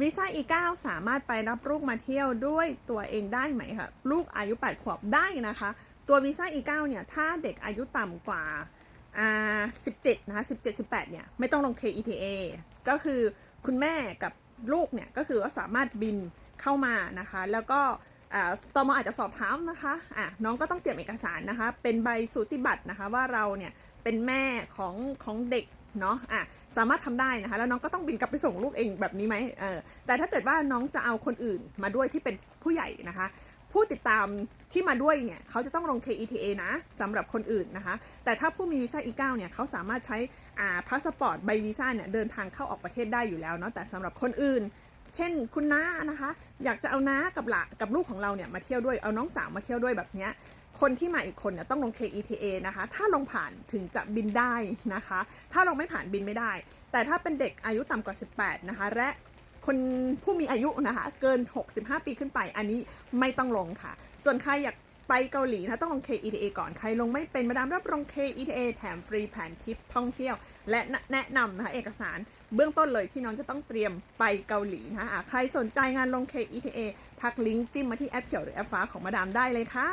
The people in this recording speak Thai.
วีซ่า E9 สามารถไปรับลูกมาเที่ยวด้วยตัวเองได้ไหมคะลูกอายุ 8 ขวบได้นะคะ ตัววีซ่า E9 เนี่ยถ้าเด็กอายุต่ำกว่าอ่า17 นะคะ 17 18 เนี่ย ไม่ต้องลง KETA ก็คือคุณแม่กับลูกเนี่ย ก็คือว่าสามารถบินเข้ามานะคะ แล้วก็อ่าตมอาจจะสอบถามนะคะอะน้องก็ต้องเตรียมเอกสารนะคะ เป็นใบสูติบัตรนะคะว่าเราเนี่ยเป็นแม่ของของเด็ก เนาะอะสามารถทำได้นะคะ แล้วน้องก็ต้องบินกลับไปส่งลูกเองแบบนี้ไหมเออแต่ถ้าเกิดว่าน้องจะเอาคนอื่นมาด้วยที่เป็นผู้ใหญ่นะคะ ผู้ติดตามที่มาด้วยเนี่ยเขาจะต้องลง KETA นะสำหรับคนอื่นนะคะ แต่ถ้าผู้มีวีซ่า E9 เนี่ยเขาสามารถใช้อ่าพาสปอร์ตใบวีซ่าเนี่ยเดินทางเข้าออกประเทศได้อยู่แล้วเนาะแต่สำหรับคนอื่น เช่นคุณน้านะคะ อยากจะเอาน้ากับหละกับลูกของเราเนี่ยมาเที่ยวด้วยเอาน้องสาวมาเที่ยวด้วยแบบเนี้ยคนที่มาอีกคนเนี่ยต้องลง KETA นะคะ ถ้าลงผ่านถึงจะบินได้นะคะ ถ้าลงไม่ผ่านบินไม่ได้ แต่ถ้าเป็นเด็กอายุต่ำกว่า 18 นะคะ และคนผู้มีอายุนะคะ เกิน 65 ปีขึ้นไป อันนี้ไม่ต้องลงค่ะ ส่วนใครอยาก ไปเกาหลีนะต้องลง KETA ก่อนใครลงไม่เป็นมาดามรับรอง KETA แถมฟรีแผนทริปท่องเที่ยว และแนะนำนะคะเอกสารเบื้องต้นเลยที่น้องจะต้องเตรียมไปเกาหลีนะคะอะใครสนใจงานลง KETA ทักลิงก์จิ้มมาที่แอปเขียวหรือแอปฟ้าของมาดามได้เลยค่ะ